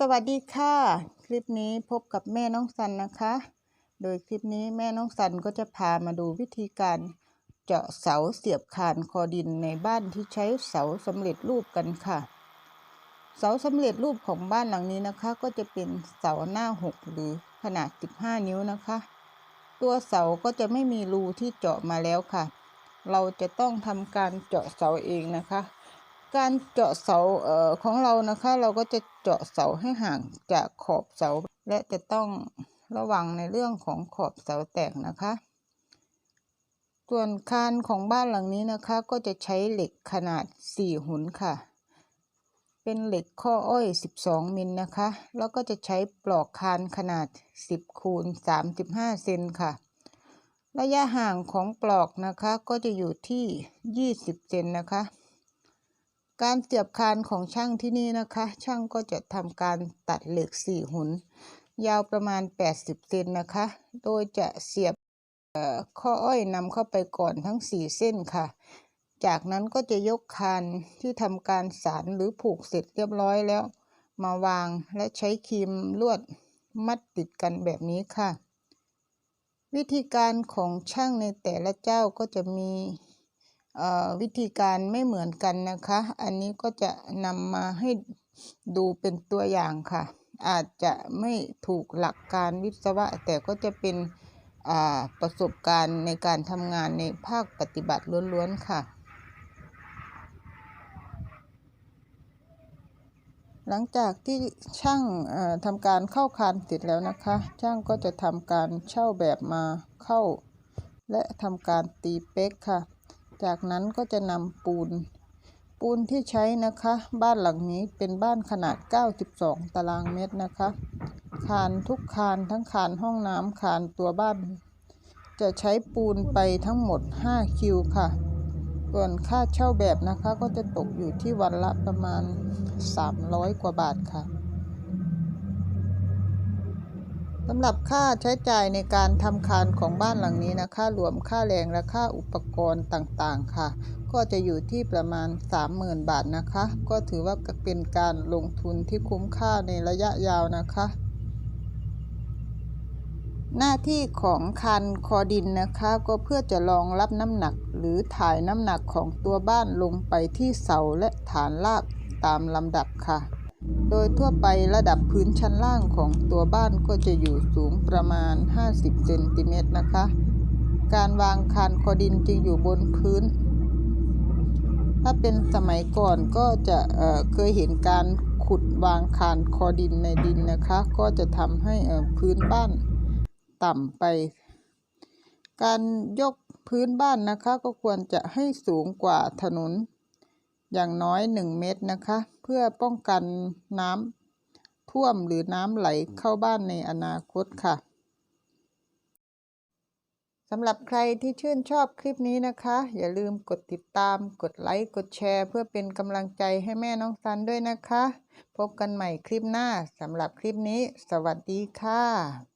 สวัสดีค่ะ คลิปนี้พบกับแม่น้องสันนะคะ โดยคลิปนี้แม่น้องสันก็จะพามาดูวิธีการเจาะเสาเสียบคานคอดินในบ้านที่ใช้เสาสำเร็จรูปกันค่ะ เสาสำเร็จรูปของบ้านหลังนี้นะคะ ก็จะเป็นเสาหน้าหกหรือขนาด 15 นิ้วนะคะ ตัวเสาก็จะไม่มีรูที่เจาะมาแล้วค่ะ เราจะต้องทำการเจาะเสาเองนะคะ การเจาะเสาเอ่อของเรานะคะ เราก็จะเจาะเสาให้ห่างจากขอบเสา และจะต้องระวังในเรื่องของขอบเสาแตกนะคะ ส่วนคานของบ้านหลังนี้นะคะ ก็จะใช้เหล็กขนาด 4 หุนค่ะ เป็นเหล็กข้ออ้อย 12 มิลนะคะ แล้วก็จะใช้ปลอกคานขนาด 10 คูณ 35 เซนค่ะระยะห่างของปลอกนะคะก็จะอยู่ที่ 20 เซนนะคะ การเสียบคานของช่างที่นี่นะคะ ช่างก็จะทำการตัดเหล็ก4หุน ยาวประมาณ 80เซนนะคะ โดยจะเสียบข้ออ้อยนำเข้าไปก่อนทั้ง 4 เส้นค่ะ จากนั้นก็จะยกคานที่ทำการสานหรือผูกเสร็จเรียบร้อยแล้ว มาวางและใช้ครีมลวดมัดติดกันแบบนี้ค่ะ วิธีการของช่างในแต่ละเจ้าก็จะมี วิธีการไม่เหมือนกันนะคะ อันนี้ก็จะนำมาให้ดูเป็นตัวอย่างค่ะ อาจจะไม่ถูกหลักการวิศวะ แต่ก็จะเป็นประสบการณ์ในการทำงานในภาคปฏิบัติล้วนๆค่ะ หลังจากที่ช่างทำการเข้าคานเสร็จแล้วนะคะ ช่างก็จะทำการเช่าแบบมาเข้า และทำการตีเป๊กค่ะ จากนั้นก็จะนำปูน ปูนที่ใช้นะคะ บ้านหลังนี้เป็นบ้านขนาด 92 ตารางเมตรนะคะ คานทุกคานทั้งคานห้องน้ำคานตัวบ้าน จะใช้ปูนไปทั้งหมด 5 คิวค่ะ ส่วนค่าเช่าแบบนะคะก็จะตกอยู่ที่วันละประมาณ 300 กว่าบาทค่ะ สำหรับค่าใช้จ่ายในการทำคานของบ้านหลังนี้นะคะรวมค่าแรงและค่าอุปกรณ์ต่างๆ ค่ะ ก็จะอยู่ที่ประมาณ 30,000 บาทนะคะ ก็ถือว่าเป็นการลงทุนที่คุ้มค่าในระยะยาวนะคะ หน้าที่ของคันคอดินนะคะ ก็เพื่อจะรองรับน้ำหนัก หรือถ่ายน้ำหนักของตัวบ้านลงไปที่เสาและฐานรากตามลำดับค่ะ โดยทั่วไประดับพื้นชั้นล่างของตัวบ้านก็จะอยู่สูงประมาณ 50 เซนติเมตรนะคะ การวางคานคอดินจึงอยู่บนพื้น ถ้าเป็นสมัยก่อนก็จะเเคยเห็นการขุดวางคานคอดินในดินนะคะ ก็จะทำให้พื้นบ้านต่ำไป การยกพื้นบ้านนะคะก็ควรจะให้สูงกว่าถนน อย่างน้อย 1 เมตรนะคะ เพื่อป้องกันน้ำท่วมหรือน้ำไหลเข้าบ้านในอนาคตค่ะสำหรับใครที่ชื่นชอบคลิปนี้นะคะ อย่าลืมกดติดตาม กดไลค์ กดแชร์ เพื่อเป็นกำลังใจให้แม่น้องซันด้วยนะคะ พบกันใหม่คลิปหน้าสำหรับคลิปนี้ สวัสดีค่ะ